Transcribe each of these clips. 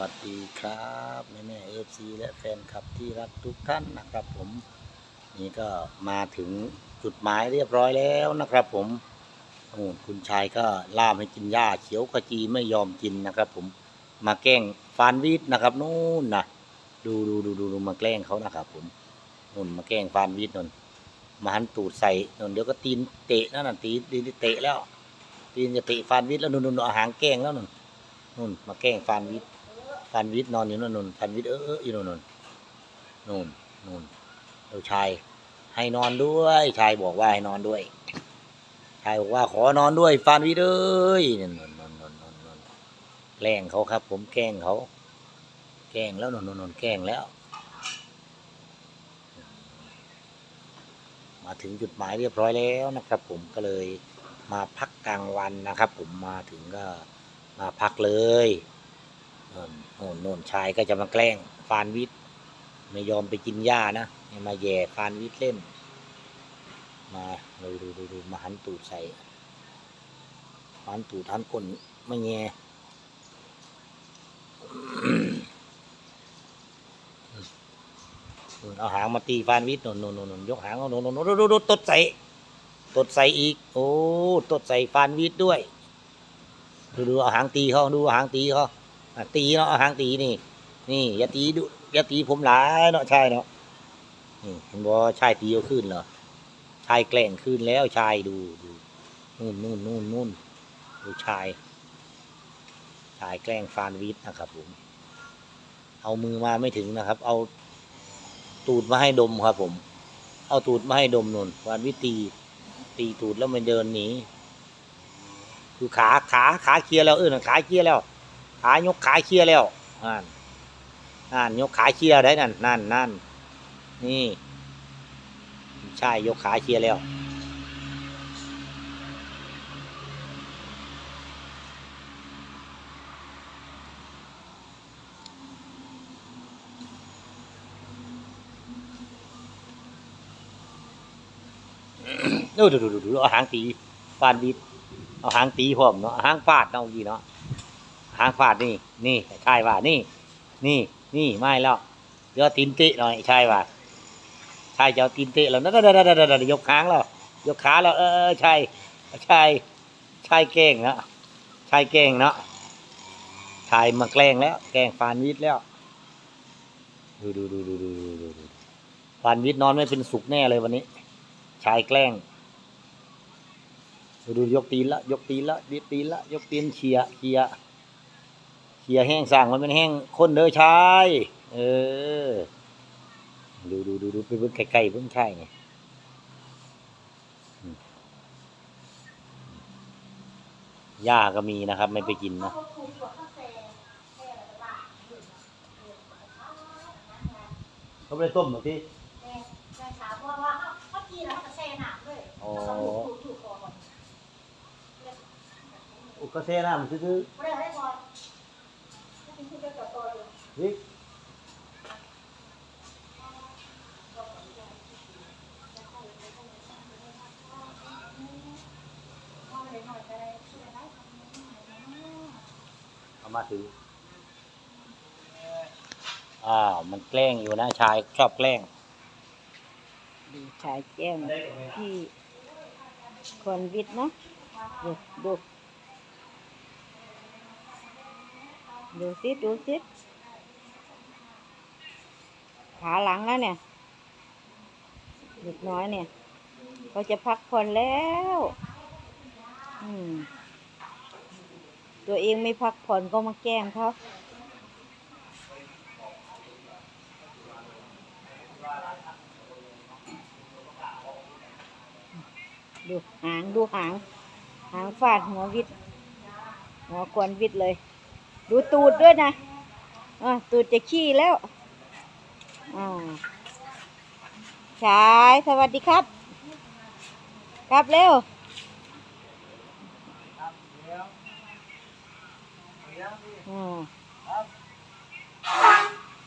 วัสดีครับแม่แม่เอฟซีและแฟนคลับที่รักทุกท่านนะครับผมนี่ก็มาถึงจุดหมายเรียบร้อยแล้วนะครับผมโอ้คุณชายก็ล่ามให้กินหญ้าเขียวขจีไม่ยอมกินนะครับ ผมมาแกล้งฟานวีดนะครับนู่นนะดูดูดูดูดูมาแกล้งเขานะครับ ผมนู่นมาแกล้งฟานวีดนนมาหันตูดใส่นนเดี๋ยวก็ตีนเตะนั่นน่ะตีตีนเตะแล้วตีนจะเตะฟานวีดแล้วนู่นนู่นเอาหางแกล้งแล้วนู่นนู่นมาแกล้งฟานวีด ฟันวิทย์นอนอยู่นั่นนู่นฟันวิทย์เอออยู่นู่นนู่นนู่นนู่นเราชายให้นอนด้วยชายบอกว่าให้นอนด้วยชายบอกว่าขอนอนด้วยฟันวิทย์เอ้ยนอนนู่นนู่นนู่นนู่นนู่นแกล้งเขาครับ ผมแกล้งเขา แกล้งแล้วนู่นนู่นนู่นแกล้งแล้ว มาถึงจุดหมายเรียบร้อยแล้วนะครับ ผมก็เลยมาพักกลางวันนะครับ ผมมาถึงก็มาพักเลย โน่นโน่นโน่นชายก็จะมาแกล้งฟานวิทย์ไม่ยอมไปกินหญ้านะมาแย่ฟานวิทย์เล่น มาดูดูดูดูมาหันตูดใส่หันตูดหันก้นไม่แง่เอาหางมาตีฟานวิทย์โนนนนนยกหางเอาโน่นโน่นโน่นดูดูดูตดใส่ตดใส่อีก โอ้ตดใส่ฟานวิทย์ด้วย ดูดูเอาหางตีเขาดูหางตีเขาอะ ตีเนาะเอาหางตีนี่ นี่อย่าตีดูอย่าตีผมหลายเนาะใช่เนาะนี่เห็นบ่ชายตีเอาขึ้นเหรอชายแกล้งขึ้นแล้วชายดูดูนู่นนู่นนู่นนู่นดูชาย ชายแกล้งฟานวิทนะครับผม เอามือมาไม่ถึงนะครับ เอาตูดมาให้ดมครับผม เอาตูดมาให้ดมนุ่นฟานวิทตีตีตูดแล้วมันเดินหนีคือขาขาขาเคลียร์แล้วเออขาเคลียร์แล้ว ขายกขาเคลียแล้วนั่นนั่นยกขาเคลียได้นั่นนั่นนั่นนี่ใช่ยกขาเคลียแล้วดูดูดูดูเอาหางตีฟาดวิดเอาหางตีพร้อมเนาะหางฟาดเนาะเมื่อกี้เนาะ หางฟาดนี่ นี่ใช่ว่านี่ นี่ นี่ไม่แล้วยอดตินติหน่อยใช่ว่าใช่ยอดตินติแล้วนั่นนั่นยกขางแล้วยกขาแล้วเออใช่ใช่ใช่เก้งเนาะใช่เก้งเนาะชายมาแกล้งแล้ว แกล้งฟานวิทแล้ว ดูดูดูดูดูดูดูฟานวิทนอนไม่เป็นสุขแน่เลยวันนี้ ชายแกล้งดูดูยกตีนละยกตีนละยกตีนละยกตีนเชียเชีย เชียแห้งสั่งมันเป็นแห้งคนเด้อชายเออ ดูดูดูดูไปเบิ่งไกลๆเบิ่งใช่ไงอืมหญ้าก็มีนะครับ ไม่ไปกินนะเขาไปต้มหรอพี่อ๋ออุกาเซ่น้ำซื้อๆ นี่เอามาถืออ้าว มันแกล้งอยู่นะชายชอบแกล้ง ดูชายแก้มที่คนวิทย์นะดูดูดูสิดูสิ ขาหลังแล้วเนี่ยเด็กน้อยเนี่ยเขาจะพักผ่อนแล้วตัวเองไม่พักผ่อนก็มาแกล้งเขาดูหางดูหาง หางฟาดหัววิทหัวควนวิทเลย ดูตูดด้วยนะะตูดจะขี้แล้ว อ่าชายสวัสดีครับครับเร็วอ่า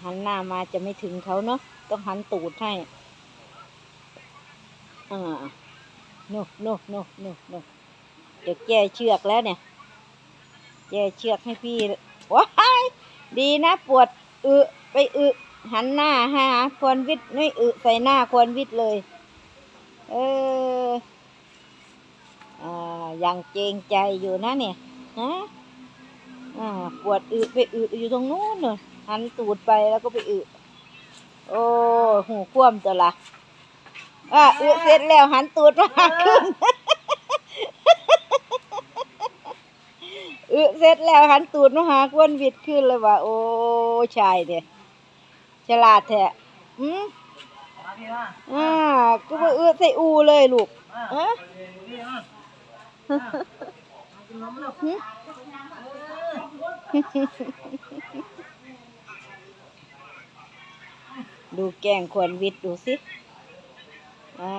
หันหน้ามาจะไม่ถึงเขาเนาะต้องหันตูดให้อ่าโน่โน่โน่โน่โน่เดี๋ยวแก้เชือกแล้วเนี่ยแก้เชือกให้พี่ว้ายดีนะปวดอึไปอึ หันหน้าหาควรวิทย์ไม่อึใส่หน้าควรวิทย์เลย เอออ่ายังเจงใจอยู่นะเนี่ยฮะอ่าปวดอึไปอึอยู่ตรงนู้นเนอะหันตูดไปแล้วก็ไปอึโอ้หูคว่ำตัวละอะอึเสร็จแล้วหันตูดมาหาขึ้นอึเสร็จแล้วหันตูดมาหากวนวิดขึ้นเลยว่า โอ้ชายเนี่ย ฉลาดแท้อืมอ่าก็มาอึใส่อูเลยลูกเอะหึดูแกล้งควรวิทย์ดูสิ อ่า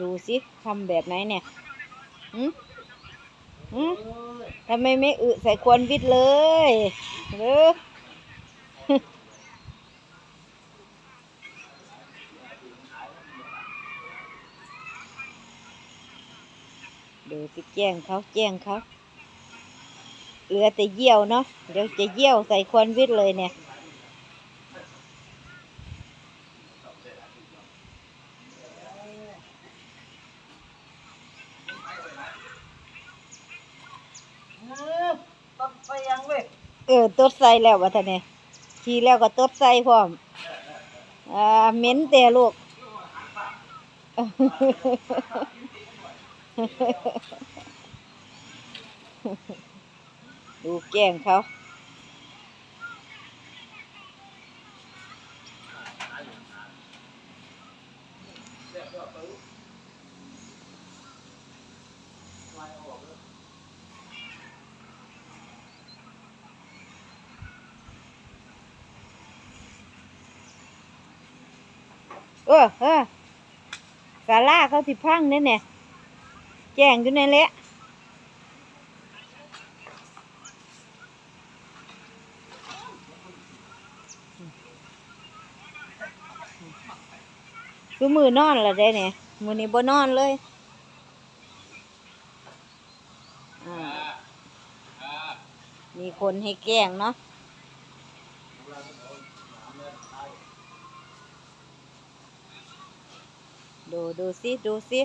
ดูสิทำแบบไหนเนี่ยหืมหืมทำไมไม่อึใส่ควนวิทย์เลยหรือดูสิแจ้งเขาแจ้งเขาเหลือแต่เยี่ยวเนาะเดี๋ยวจะเยี่ยวใส่ควนวิทย์เลยเนี่ย ตบไปยังเว้ย เออตดใส่แล้ววะท่านเนี่ยทีแล้วก็ตดใส่พร้อมอ่าเหม็นแต่ลูกดูแกล้งเขา เออเออศาล่าเขาสิพังเนี่ยเนี่ยแจ้งอยู่ในนแหละคือมือนอนละได้เนี่ยมือนี้บ่นอนเลยอ่ามีคนให้แกล้งเนาะ ดูดูสิดูสิ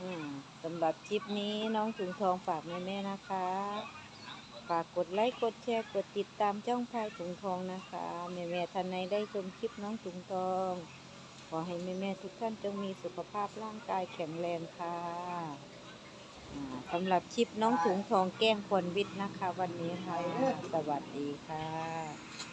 อืมสำหรับคลิปนี้น้องถุงทองฝากแม่แม่นะคะ ฝากกดไลค์กดแชร์กดติดตามช่องพายถุงทองนะคะแม่แม่ท่านใดได้ชมคลิปน้องถุงทอง ขอให้แม่แม่ทุกท่านจงมีสุขภาพร่างกายแข็งแรงค่ะสำหรับคลิปน้องถุงทองแก้งควนวิทย์นะคะ วันนี้ค่ะ สวัสดีค่ะ